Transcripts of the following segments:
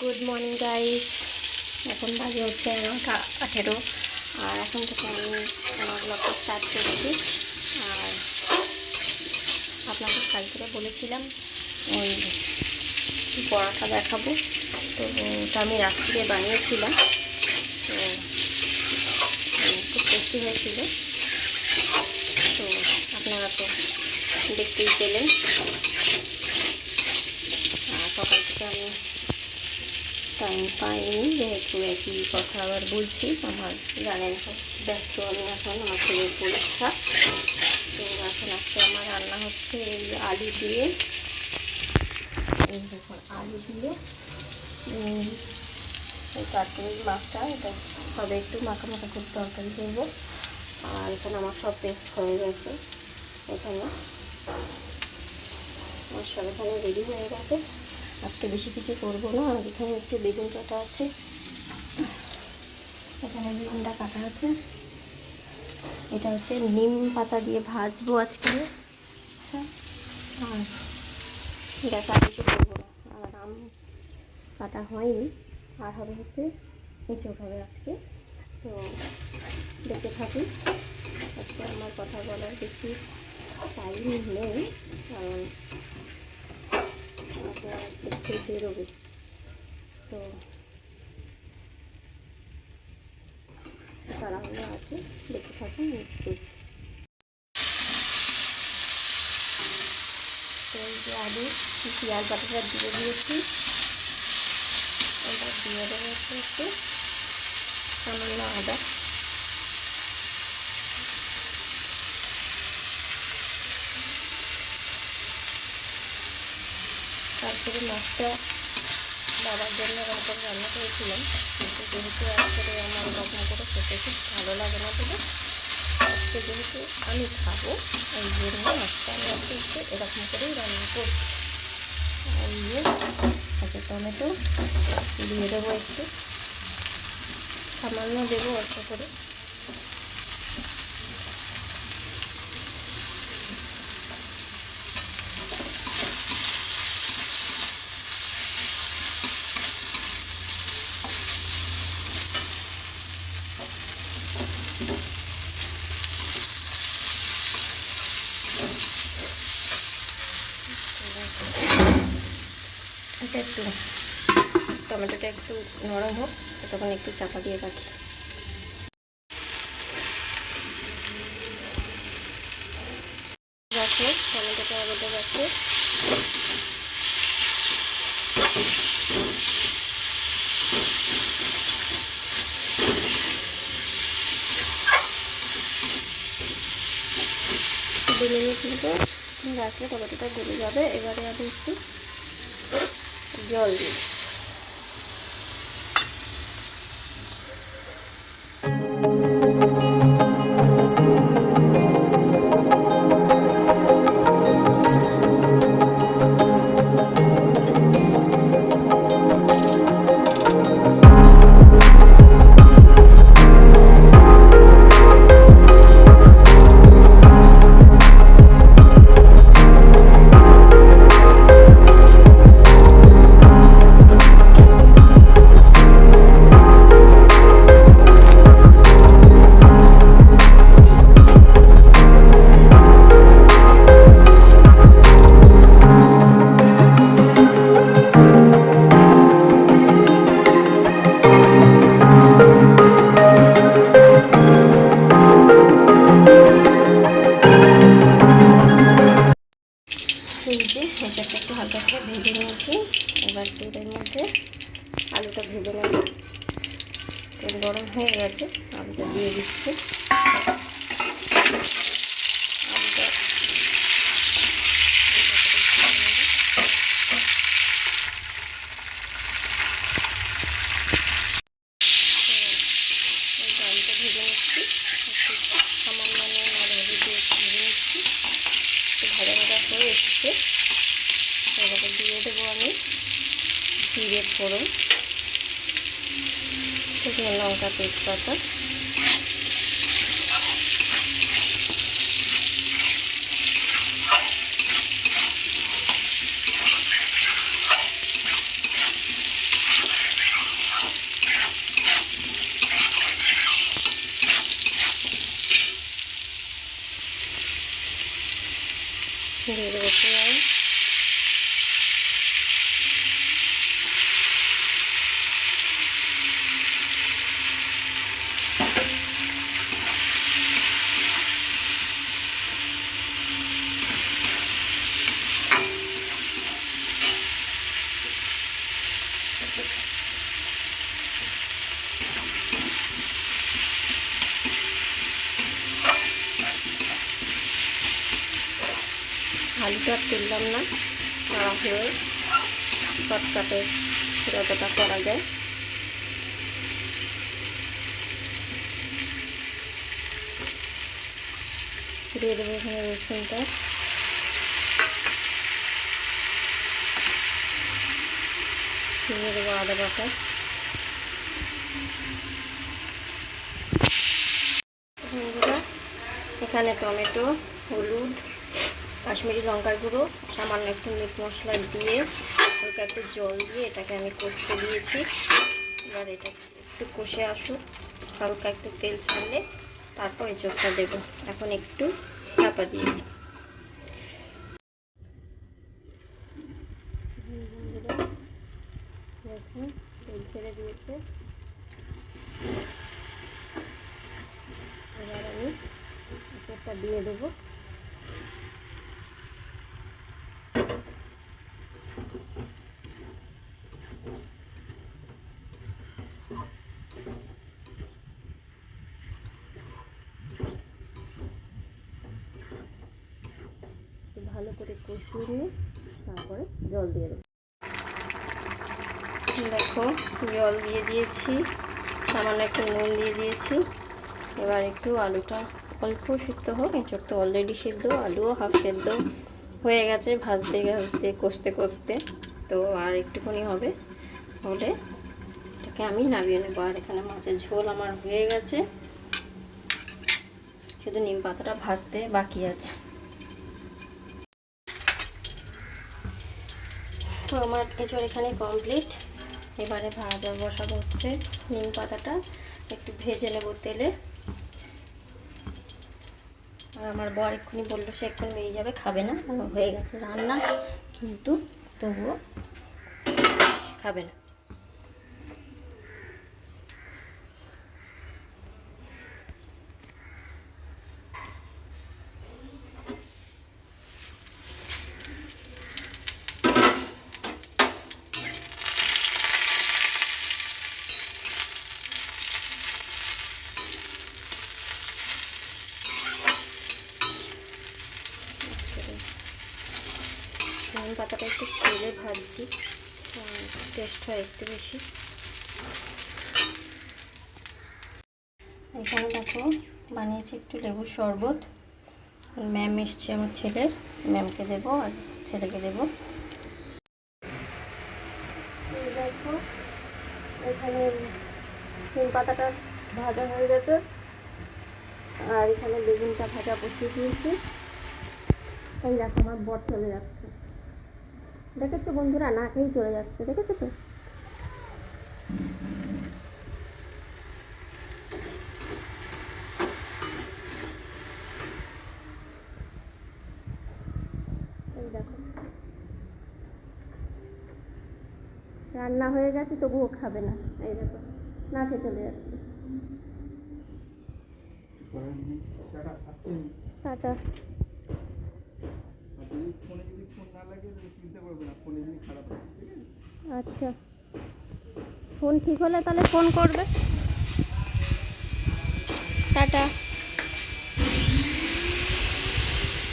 Good morning guys এখন বাজে হচ্ছে এগারোটা আঠেরো। আর এখন থেকে আমি আমার ব্লগটা স্টার্ট করছি। আর আপনাদের কালকে বলেছিলাম, ওই পরোটা দেখাবো। তো ওটা আমি রাত্রিরে বানিয়েছিলাম। তো খুব টেস্টি হয়েছিল। তো আপনারা তো দেখতেই পেলেন। আর সকাল থেকে আমি টাইম পাইনি, যেহেতু একই কথা আবার বলছি, আমার জানেন ব্যস্ত আমি এখন, আমার ছেলের পরীক্ষা। তো এখন আজকে আমার রান্না হচ্ছে এই আলু দিয়ে। দেখুন, আলু দিয়ে কাটুরি মাছটা, এটা সবে একটু মাখা মাখা করে তরকারি করব। আর এখানে আমার সব পেস্ট হয়ে গেছে এখানে। আমার সব এখানে রেডি হয়ে গেছে। আজকে বেশি কিছু করব না। আর এখানে হচ্ছে বেগুন কাটা আছে। এখানে বেগুনটা কাটা আছে। এটা হচ্ছে নিম পাতা দিয়ে ভাজবো আজকে। হ্যাঁ আর গ্যাস আর কিছু করব না। আর আম কাটা হয়নি। আর হবে হচ্ছে এঁচড় হবে আজকে। তো দেখতে থাকি আজকে আমার কথা বলার বেশি টাইম নেই। কারণ বেরোবে তো তাড়াহুড়ো আছে, দেখতে থাকুন তো এই যে আলু, পেঁয়াজ, বাটাটা দিয়ে দিয়েছি। এটা দিয়ে দেবো একটু একটু সামান্য আদা। তারপরে মাছটা বাবার জন্য এরকম রান্না করেছিলাম। কিন্তু যেহেতু আজকে আমার এরকম করে খেতে খুব ভালো লাগে না বলে আজকে যেহেতু আমি খাব, এই জন্য মাছটা আমি আজকে একটু এরকম করেই রান্না করছি আর ইয়ে আচ্ছা টমেটো দিয়ে দেবো একটু। সামান্য দেবো অল্প করে এটা একটু টমেটোটা একটু নরম হোক তখন একটু চাপা দিয়ে রাখি। রাখো, টমেটোটা আলাদা রাখো। দু মিনিট মতো রাখলে টমেটোটা গলে যাবে। এবারে আমি একটু জল দিই করে ভেজে নিয়েছি। এবার তেলের মধ্যে আলুটা ভেজে নেব। গরম হয়ে গেছে, আলুটা দিয়ে দিচ্ছি। দিয়ে দেবো আমি জিরে ফোড়ন শুকনো লঙ্কা তেজপাতা। দিয়ে আলুটা তুললাম না তাড়াহুড়ো শর্টকাটে যতটা করা যায়। দিয়ে দেবো এখানে রসুনটা। দিয়ে দেবো আদা বাটা। এখানে টমেটো, হলুদ কাশ্মীরি লঙ্কার গুঁড়ো, সামান্য একটু মিট মশলা দিয়ে হালকা একটু জল দিয়ে এটাকে আমি কষতে দিয়েছি। এবার এটা একটু কষে আসুক, হালকা একটু তেল ছাড়লে তারপর চোখটা দেবো। এখন একটু চাপা দিয়ে ছেড়ে দিয়েছে। এবার আমি চোখটা দিয়ে দেবো একটু ভালো করে কষিয়ে নিয়ে তারপরে জল দিয়ে দেবো। দেখো, জল দিয়ে দিয়েছি, সামান্য একটু নুন দিয়ে দিয়েছি। এবার একটু আলুটা অল্প সিদ্ধ হোক এঁচড় তো অলরেডি সিদ্ধ, আলুও হাফ সেদ্ধ হয়ে গেছে ভাজতে ভাজতে, কষতে কষতে। তো আর একটুখানি হবে, হলে এটাকে আমি নামিয়ে নেব। আর এখানে মাছের ঝোল আমার হয়ে গেছে। শুধু নিম পাতাটা ভাজতে বাকি আছে। তো আমার এঁচড় এখানে কমপ্লিট এবারে ভাজা বসা হচ্ছে নিম পাতাটা, একটু ভেজে নেব তেলে। আর আমার বর এক্ষুনি বলল, সে এক্ষুনি বেরিয়ে যাবে, খাবে না। হয়ে গেছে রান্না, কিন্তু তবুও খাবে না। নিম পাতাটা একটু তেলে ভাজছি টেস্ট হয় একটু বেশি। এখানে দেখো, বানিয়েছি একটু লেবুর শরবত। ম্যাম এসছে আমার ছেলে, ম্যামকে দেবো আর ছেলেকে দেবো। দেখো, এখানে নিম পাতাটা ভাজা হয়ে গেছে। আর এখানে বেগুনটা ভাজা বসিয়ে দিয়েছি। এই দেখো, আমার বর চলে যাচ্ছে। দেখেছ বন্ধুরা? না খেয়েই চলে যাচ্ছে, দেখেছ তো? রান্না হয়ে গেছে, তবুও খাবে না। এই দেখো, না খেয়ে চলে যাচ্ছে। টাটা। ফোনে যদি ফোন না লাগে তাহলে চিন্তা করবে না ফোন এমনি খারাপ হয়। ঠিক আছে আচ্ছা। ফোন ঠিক হলে তাহলে ফোন করবে। টাটা।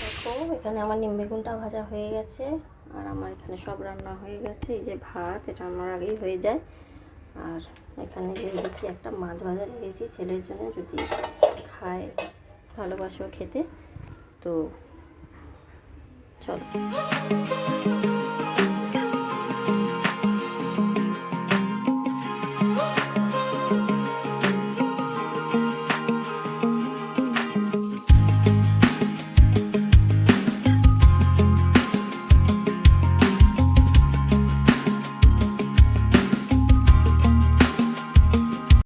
দেখো এখানে আমার নিম বেগুনটা ভাজা হয়ে গেছে আর আমার এখানে সব রান্না হয়ে গেছে। এই যে ভাত এটা আমার আগেই হয়ে যায়। আর এখানে রেখেছি একটা মাছ ভাজা রেখেছি ছেলের জন্য যদি খায় ভালোবাসো খেতে তো চলো।